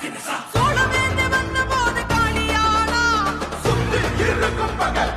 சோழமேந்து வந்த போது காளியானா? சுட்டு இருக்கும் பகல்